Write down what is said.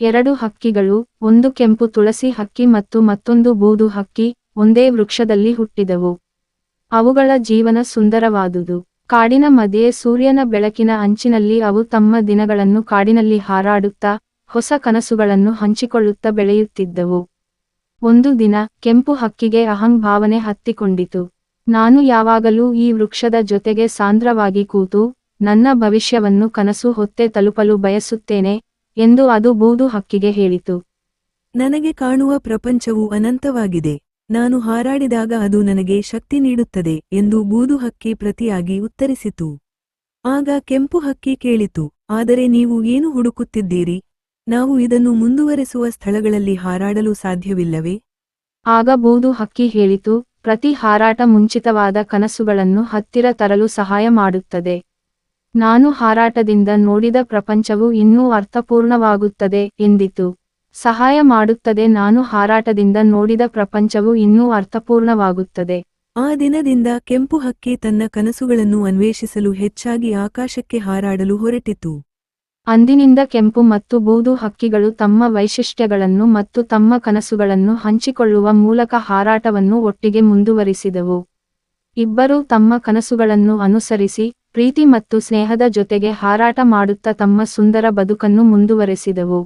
ಎರಡು ಹಕ್ಕಿಗಳು, ಒಂದು ಕೆಂಪು ತುಳಸಿ ಹಕ್ಕಿ ಮತ್ತು ಮತ್ತೊಂದು ಬೂದು ಹಕ್ಕಿ, ಒಂದೇ ವೃಕ್ಷದಲ್ಲಿ ಹುಟ್ಟಿದವು. ಅವುಗಳ ಜೀವನ ಸುಂದರವಾದುದು. ಕಾಡಿನ ಮಧ್ಯೆ ಸೂರ್ಯನ ಬೆಳಕಿನ ಅಂಚಿನಲ್ಲಿ ಅವು ತಮ್ಮ ದಿನಗಳನ್ನು ಕಾಡಿನಲ್ಲಿ ಹಾರಾಡುತ್ತಾ, ಹೊಸ ಕನಸುಗಳನ್ನು ಹಂಚಿಕೊಳ್ಳುತ್ತಾ ಬೆಳೆಯುತ್ತಿದ್ದವು. ಒಂದು ದಿನ ಕೆಂಪು ಹಕ್ಕಿಗೆ ಅಹಂಭಾವನೆ ಹತ್ತಿಕೊಂಡಿತು. ನಾನು ಯಾವಾಗಲೂ ಈ ವೃಕ್ಷದ ಜೊತೆಗೆ ಸಾಂದ್ರವಾಗಿ ಕೂತು, ನನ್ನ ಭವಿಷ್ಯವನ್ನು ಕನಸು ಹೊತ್ತೆ ತಲುಪಲು ಬಯಸುತ್ತೇನೆ ಎಂದು ಅದು ಬೂದು ಹಕ್ಕಿಗೆ ಹೇಳಿತು. ನನಗೆ ಕಾಣುವ ಪ್ರಪಂಚವು ಅನಂತವಾಗಿದೆ. ನಾನು ಹಾರಾಡಿದಾಗ ಅದು ನನಗೆ ಶಕ್ತಿ ನೀಡುತ್ತದೆ ಎಂದು ಬೂದು ಹಕ್ಕಿ ಪ್ರತಿಯಾಗಿ ಉತ್ತರಿಸಿತು. ಆಗ ಕೆಂಪು ಹಕ್ಕಿ ಕೇಳಿತು ಆದರೆ ನೀವು ಏನು ಹುಡುಕುತ್ತಿದ್ದೀರಿ? ನಾವು ಇದನ್ನು ಮುಂದುವರೆಸುವ ಸ್ಥಳಗಳಲ್ಲಿ ಹಾರಾಡಲು ಸಾಧ್ಯವಿಲ್ಲವೇ? ಆಗ ಬೂದು ಹಕ್ಕಿ ಹೇಳಿತು ಪ್ರತಿ ಹಾರಾಟ ಮುಂಚಿತವಾದ ಕನಸುಗಳನ್ನು ಹತ್ತಿರ ತರಲು ಸಹಾಯ ಮಾಡುತ್ತದೆ. ನಾನು ಹಾರಾಟದಿಂದ ನೋಡಿದ ಪ್ರಪಂಚವು ಇನ್ನೂ ಅರ್ಥಪೂರ್ಣವಾಗುತ್ತದೆ ಎಂದಿತು. ಸಹಾಯ ಮಾಡುತ್ತದೆ ನಾನು ಹಾರಾಟದಿಂದ ನೋಡಿದ ಪ್ರಪಂಚವು ಇನ್ನೂ ಅರ್ಥಪೂರ್ಣವಾಗುತ್ತದೆ. ಆ ದಿನದಿಂದ ಕೆಂಪು ಹಕ್ಕಿ ತನ್ನ ಕನಸುಗಳನ್ನು ಅನ್ವೇಷಿಸಲು ಹೆಚ್ಚಾಗಿ ಆಕಾಶಕ್ಕೆ ಹಾರಾಡಲು ಹೊರಟಿತು. ಅಂದಿನಿಂದ ಕೆಂಪು ಮತ್ತು ಬೂದು ಹಕ್ಕಿಗಳು ತಮ್ಮ ವೈಶಿಷ್ಟ್ಯಗಳನ್ನು ಮತ್ತು ತಮ್ಮ ಕನಸುಗಳನ್ನು ಹಂಚಿಕೊಳ್ಳುವ ಮೂಲಕ ಹಾರಾಟವನ್ನು ಒಟ್ಟಿಗೆ ಮುಂದುವರಿಸಿದವು. ಇಬ್ಬರೂ ತಮ್ಮ ಕನಸುಗಳನ್ನು ಅನುಸರಿಸಿ ಪ್ರೀತಿ ಮತ್ತು ಸ್ನೇಹದ ಜೊತೆಗೆ ಹಾರಾಟ ಮಾಡುತ್ತಾ ತಮ್ಮ ಸುಂದರ ಬದುಕನ್ನು ಮುಂದುವರೆಸಿದವು.